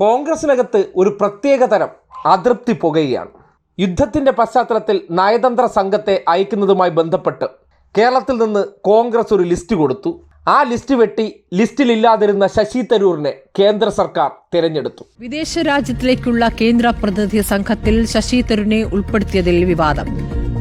കോൺഗ്രസിനകത്ത് ഒരു പ്രത്യേക തരം അതൃപ്തി പുകയാണ് യുദ്ധത്തിന്റെ പശ്ചാത്തലത്തിൽ നയതന്ത്ര സംഘത്തെ അയക്കുന്നതുമായി ബന്ധപ്പെട്ട് കേരളത്തിൽ നിന്ന് കോൺഗ്രസ് ഒരു ലിസ്റ്റ് കൊടുത്തു. ആ ലിസ്റ്റ് വെട്ടി ലിസ്റ്റിലില്ലാതിരുന്ന ശശി തരൂരിനെ കേന്ദ്ര സർക്കാർ തിരഞ്ഞെടുത്തു. വിദേശ രാജ്യത്തിലേക്കുള്ള കേന്ദ്ര പ്രതിനിധി സംഘത്തിൽ ശശി തരൂരിനെ ഉൾപ്പെടുത്തിയതിൽ വിവാദം.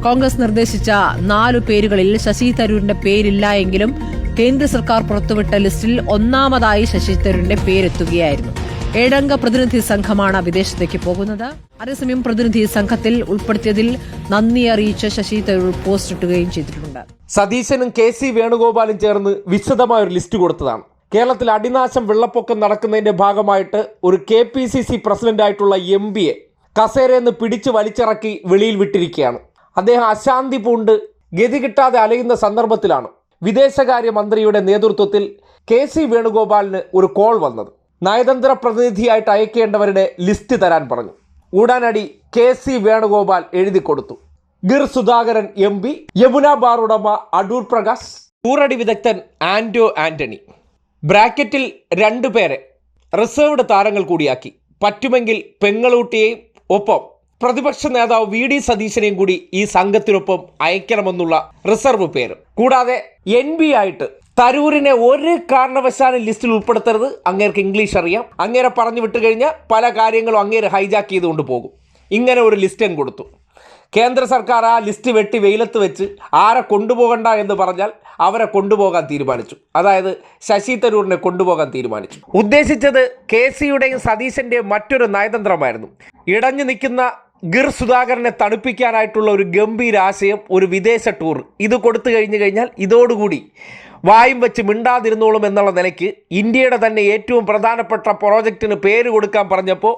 കോൺഗ്രസ് നിർദ്ദേശിച്ച നാലു പേരുകളിൽ ശശി തരൂരിന്റെ പേരില്ല എങ്കിലും കേന്ദ്ര സർക്കാർ പുറത്തുവിട്ട ലിസ്റ്റിൽ ഒന്നാമതായി ശശി തരൂരിന്റെ പേരെത്തുകയായിരുന്നു. ഏഴംഗ പ്രതിനിധി സംഘമാണ് വിദേശത്തേക്ക് പോകുന്നത്. അതേസമയം പ്രതിനിധി സംഘത്തിൽ ഉൾപ്പെടുത്തിയതിൽ നന്ദി അറിയിച്ച് ശശി തരൂർ പോസ്റ്റ് ഇട്ടുകയും ചെയ്തിട്ടുണ്ട്. സതീശനും കെ സി വേണുഗോപാലും ചേർന്ന് വിശദമായ ഒരു ലിസ്റ്റ് കൊടുത്തതാണ്. കേരളത്തിൽ അടിനാശം വെള്ളപ്പൊക്കം നടക്കുന്നതിന്റെ ഭാഗമായിട്ട് ഒരു കെ പി സി സി പ്രസിഡന്റായിട്ടുള്ള എം പിയെ കസേരയെന്ന് പിടിച്ചു വലിച്ചിറക്കി വെളിയിൽ വിട്ടിരിക്കുകയാണ്. അദ്ദേഹം അശാന്തി പൂണ്ട് ഗതി കിട്ടാതെ അലയുന്ന സന്ദർഭത്തിലാണ് വിദേശകാര്യ മന്ത്രിയുടെ നേതൃത്വത്തിൽ കെ സി വേണുഗോപാലിന് ഒരു കോൾ വന്നത്. നയതന്ത്ര പ്രതിനിധിയായിട്ട് അയക്കേണ്ടവരുടെ ലിസ്റ്റ് തരാൻ പറഞ്ഞു. ഉടനടി കെ സി വേണുഗോപാൽ എഴുതി കൊടുത്തു. Gir Sudhakaran M P Yamuna bar ഉടമ അടൂർ പ്രകാശ് ഊറടി വിദഗ്ധൻ ആന്റോ ആന്റണി. ബ്രാക്കറ്റിൽ രണ്ടു പേരെ റിസർവ്ഡ് താരങ്ങൾ കൂടിയാക്കി. പറ്റുമെങ്കിൽ പെങ്ങളൂട്ടിയെയും ഒപ്പം പ്രതിപക്ഷ നേതാവ് വി ഡി സതീശനെയും കൂടി ഈ സംഘത്തിനൊപ്പം അയക്കണമെന്നുള്ള റിസർവ് പേര്. കൂടാതെ എൻ ബി ആയിട്ട് തരൂരിനെ ഒരു കാരണവശാലും ലിസ്റ്റിൽ ഉൾപ്പെടുത്തരുത്. അങ്ങേർക്ക് ഇംഗ്ലീഷ് അറിയാം. അങ്ങേരെ പറഞ്ഞു വിട്ടു കഴിഞ്ഞാൽ പല കാര്യങ്ങളും അങ്ങേര് ഹൈജാക്ക് ചെയ്തുകൊണ്ട് പോകും. ഇങ്ങനെ ഒരു ലിസ്റ്റും കൊടുത്തു. കേന്ദ്ര സർക്കാർ ആ ലിസ്റ്റ് വെട്ടി വെയിലത്ത് വെച്ച് ആരെ കൊണ്ടുപോകണ്ട എന്ന് പറഞ്ഞാൽ അവരെ കൊണ്ടുപോകാൻ തീരുമാനിച്ചു. അതായത് ശശി തരൂരിനെ കൊണ്ടുപോകാൻ തീരുമാനിച്ചു. ഉദ്ദേശിച്ചത് കെ സിയുടെയും സതീശന്റെയും മറ്റൊരു നയതന്ത്രമായിരുന്നു. ഇടഞ്ഞു നിൽക്കുന്ന ഗിർ സുധാകരനെ തണുപ്പിക്കാനായിട്ടുള്ള ഒരു ഗംഭീര ആശയം ഒരു വിദേശ ടൂർ. ഇത് കൊടുത്തു കഴിഞ്ഞു കഴിഞ്ഞാൽ ഇതോടുകൂടി വായും വെച്ച് മിണ്ടാതിരുന്നോളും എന്നുള്ള നിലയ്ക്ക് ഇന്ത്യയുടെ തന്നെ ഏറ്റവും പ്രധാനപ്പെട്ട പ്രോജക്റ്റിന് പേര് കൊടുക്കാൻ പറഞ്ഞപ്പോൾ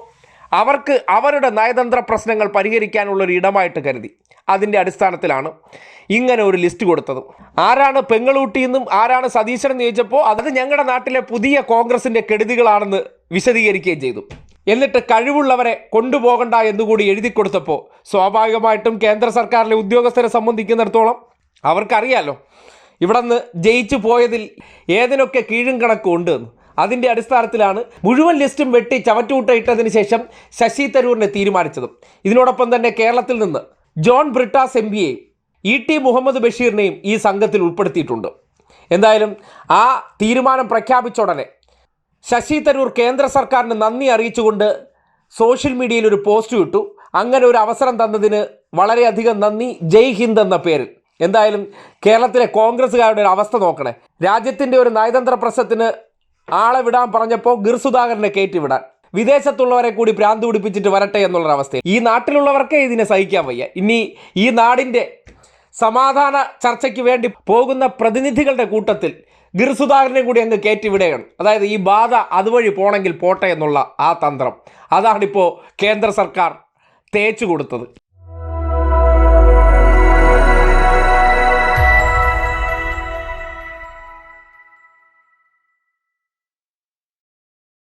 അവർക്ക് അവരുടെ നയതന്ത്ര പ്രശ്നങ്ങൾ പരിഹരിക്കാനുള്ളൊരു ഇടമായിട്ട് കരുതി. അതിന്റെ അടിസ്ഥാനത്തിലാണ് ഇങ്ങനെ ഒരു ലിസ്റ്റ് കൊടുത്തത്. ആരാണ് പെങ്ങളൂട്ടി എന്നും ആരാണ് സതീശൻ എന്ന് ചോദിച്ചപ്പോൾ അത് ഞങ്ങളുടെ നാട്ടിലെ പുതിയ കോൺഗ്രസിന്റെ കെടുതികളാണെന്ന് വിശദീകരിക്കുകയും ചെയ്തു. എന്നിട്ട് കഴിവുള്ളവരെ കൊണ്ടുപോകണ്ട എന്നുകൂടി എഴുതി കൊടുത്തപ്പോൾ സ്വാഭാവികമായിട്ടും കേന്ദ്ര സർക്കാരിലെ ഉദ്യോഗസ്ഥരെ സംബന്ധിക്കുന്നിടത്തോളം അവർക്കറിയാലോ ഇവിടെ നിന്ന് ജയിച്ചു പോയതിൽ ഏതിനൊക്കെ കീഴും കണക്കും ഉണ്ട് അതിന്റെ അടിസ്ഥാനത്തിലാണ് മുഴുവൻ ലിസ്റ്റും വെട്ടി ചവറ്റുകൂട്ട ഇട്ടതിന് ശേഷം ശശി തരൂരിനെ തീരുമാനിച്ചതും. ഇതിനോടൊപ്പം തന്നെ കേരളത്തിൽ നിന്ന് ജോൺ ബ്രിട്ടാസ് എം പിയെയും ഇ ടി മുഹമ്മദ് ബഷീറിനെയും ഈ സംഘത്തിൽ ഉൾപ്പെടുത്തിയിട്ടുണ്ട്. എന്തായാലും ആ തീരുമാനം പ്രഖ്യാപിച്ച ഉടനെ ശശി തരൂർ കേന്ദ്ര സർക്കാരിന് നന്ദി അറിയിച്ചുകൊണ്ട് സോഷ്യൽ മീഡിയയിൽ ഒരു പോസ്റ്റ് ഇട്ടു. അങ്ങനെ ഒരു അവസരം തന്നതിന് വളരെയധികം നന്ദി. ജയ് ഹിന്ദ് എന്ന പേരിൽ. എന്തായാലും കേരളത്തിലെ കോൺഗ്രസ്സുകാരുടെ ഒരു അവസ്ഥ നോക്കണേ. രാജ്യത്തിന്റെ ഒരു നയതന്ത്ര പ്രശ്നത്തിന് ആളെ വിടാൻ പറഞ്ഞപ്പോൾ ഗിർ സുധാകരനെ കയറ്റി വിദേശത്തുള്ളവരെ കൂടി ഭ്രാന്ത് പിടിപ്പിച്ചിട്ട് വരട്ടെ എന്നുള്ളൊരവസ്ഥ. ഈ നാട്ടിലുള്ളവർക്കേ ഇതിനെ സഹിക്കാൻ വയ്യ. ഇനി ഈ നാടിന്റെ സമാധാന ചർച്ചയ്ക്ക് വേണ്ടി പോകുന്ന പ്രതിനിധികളുടെ കൂട്ടത്തിൽ ഗിർ സുധാകരനെ കൂടി അങ്ങ് കയറ്റിവിടുകയാണ്. അതായത് ഈ ബാധ അതുവഴി പോണെങ്കിൽ പോട്ടെ എന്നുള്ള ആ തന്ത്രം. അതാണിപ്പോൾ കേന്ദ്ര സർക്കാർ തേച്ചു കൊടുത്തത്